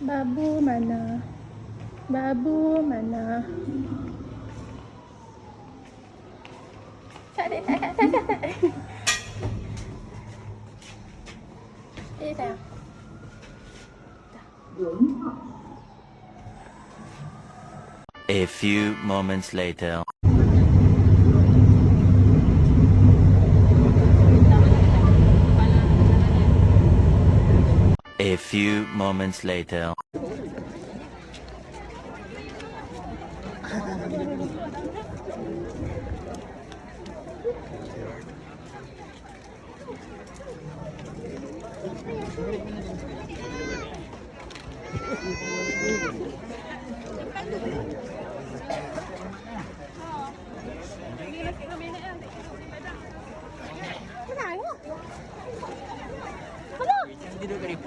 Babu mana? Babu mana? Tak ada, tak, tak. Eh. A few moments later. Few moments later.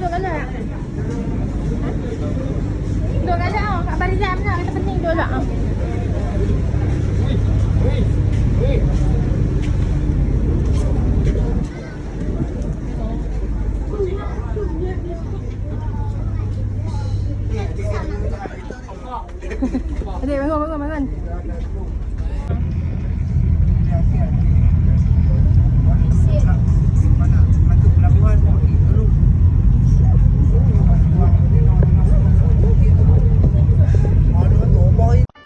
dong ala. Dong ala, kabarin na, kita penting dong ala.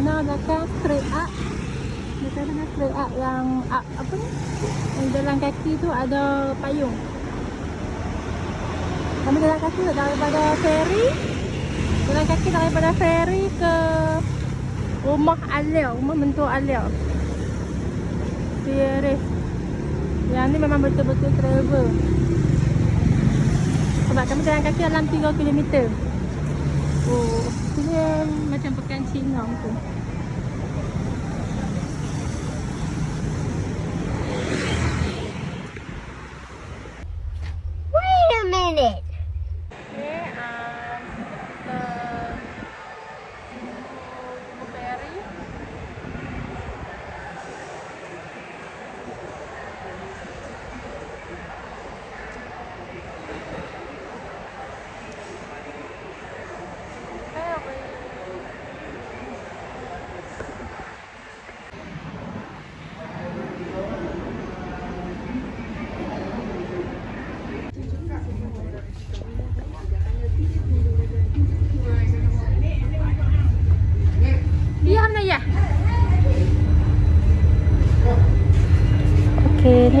Sana dekat straight up. Dekat sana straight up yang up, apa ni? Yang jalan kaki tu ada payung. Kami jalan kaki tu daripada ferry. Jalan kaki daripada ferry ke rumah Alia, rumah mentua Alia. Serius. Yang ni memang betul-betul travel. Sebab kami jalan kaki dalam 3 km. Oh, dia macam 新娘服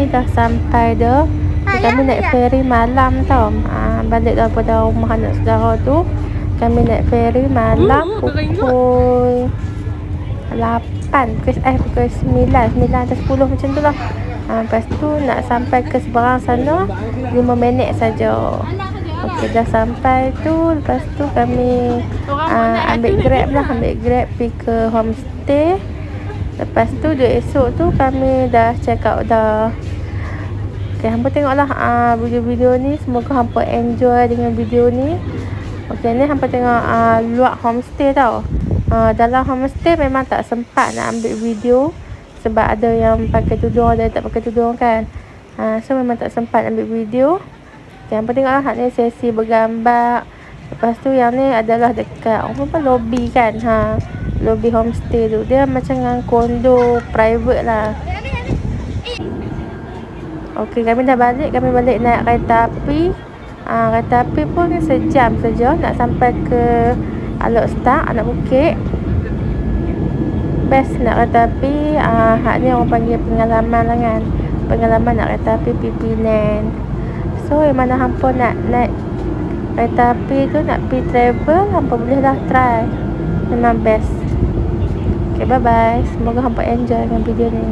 ni dah sampai dah. Kami naik ferry malam tau. Ha, balik daripada rumah anak saudara tu. Kami naik ferry malam pukul 8. Pukul, eh, pukul 9. 9 atau 10 macam tu lah. Ha, lepas tu nak sampai ke seberang sana 5 minit saja. Okey, dah sampai tu. Lepas tu kami uh, ambil grab lah. Ambil grab pergi ke homestay. Lepas tu dia esok tu kami dah check out dah. Okay, hampa tengoklah uh, video-video ni. Semoga hampa enjoy dengan video ni. Okay, ni hampa tengok uh, luar homestay tau. Uh, dalam homestay memang tak sempat nak ambil video. Sebab ada yang pakai tudung, ada yang tak pakai tudung kan. Uh, so memang tak sempat ambil video. Yang penting lah hak ni sesi bergambar. Lepas tu yang ni adalah dekat apa apa lobby kan ha. Lobby homestay tu. Dia macam dengan kondo private lah. Okey, kami dah balik. Kami balik naik kereta api. Ah, kereta api pun sejam saja nak sampai ke Alok Star, anak bukit. Best nak kereta api. Ah, hak ni orang panggil pengalaman lah kan. Pengalaman nak kereta api Pipinan. So, yang mana hampa nak naik kereta api tu nak pergi travel, hampa boleh lah try. Memang best. Okay, bye-bye. Semoga hampa enjoy dengan video ni.